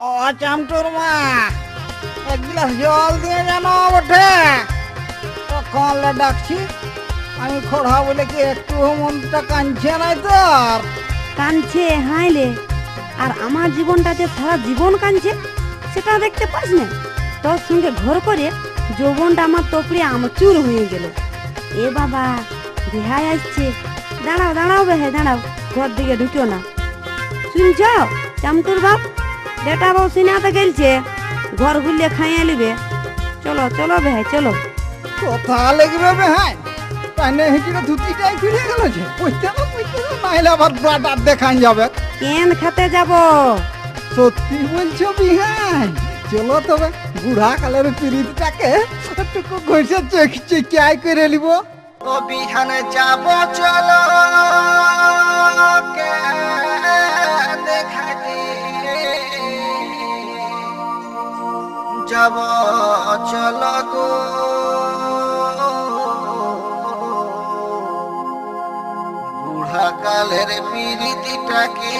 ও চামটুর মা, এক গ্লাস জল দিয়ে জানো বটে। কখন ডাকছি, আমি খোড়া বলে কি একটু মনটা কাঁদছে নাই তোর? কাঁদছে হাইলে আর আমার জীবনটা যে সারা জীবন কাঁদছে, সেটা দেখতে পাস না? তোর সঙ্গে ঘর করে যৌবনটা আমার তপড়ে আমচুর হয়ে গেল। এ বাবা রেহাই আসছে। দাঁড়াও দাঁড়াও বেহে দাঁড়াও। ঘর দিকে ঢুকিও না। শুনছ? চামটুর বাপ? বেটা বউ সিনাতে গেলছে ঘর গুলিয়ে খাইয়ে লিবে চলো চলো বেহে চলো। কথা লাগবে বে হ্যাঁ তাইনে হিটিকে ধুতিটাই ফিরে গেল যে বুঝতে তো বুঝতে তো নাইলে আবার ব্লাডার দেখান যাবে। কেন খেতে যাব? সত্যি বলছো বিহান চলো তবে বুড়া কালের পিরিতটাকে একটু ঘষে চেক চেকিয়াই করে নিব। ও বিহানে যাব চলো কে দেখাতে যাব চলো গো। বুড়া কালের পিরিতিটাকে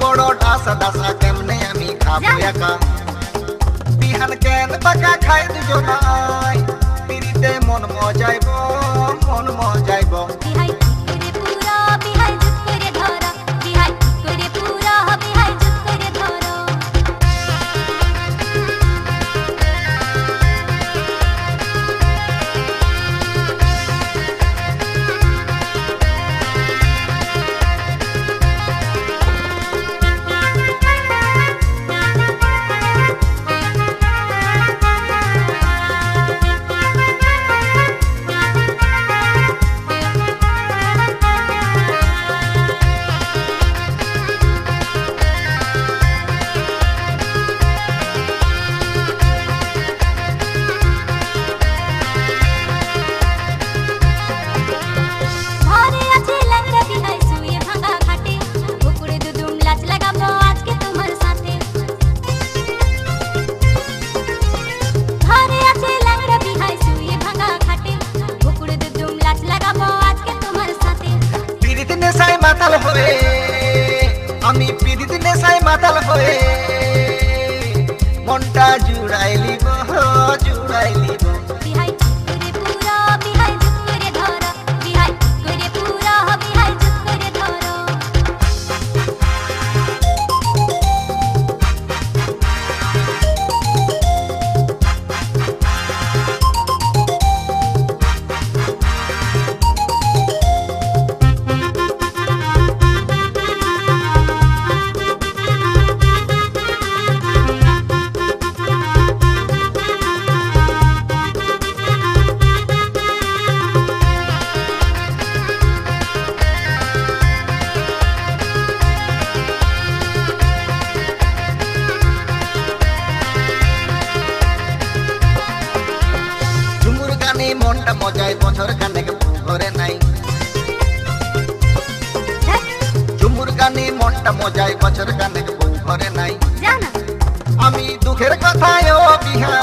বড় ডাসা ডাসা কেমনে আমি খাব একা? বিহান কেন পাকা খাই দুজনাই? পিরিতে মন মজাইব মন মজাইব। মনটা মজায় বছর কানেক ঘরে নাই। আমি দুঃখের কথায় ও বিহা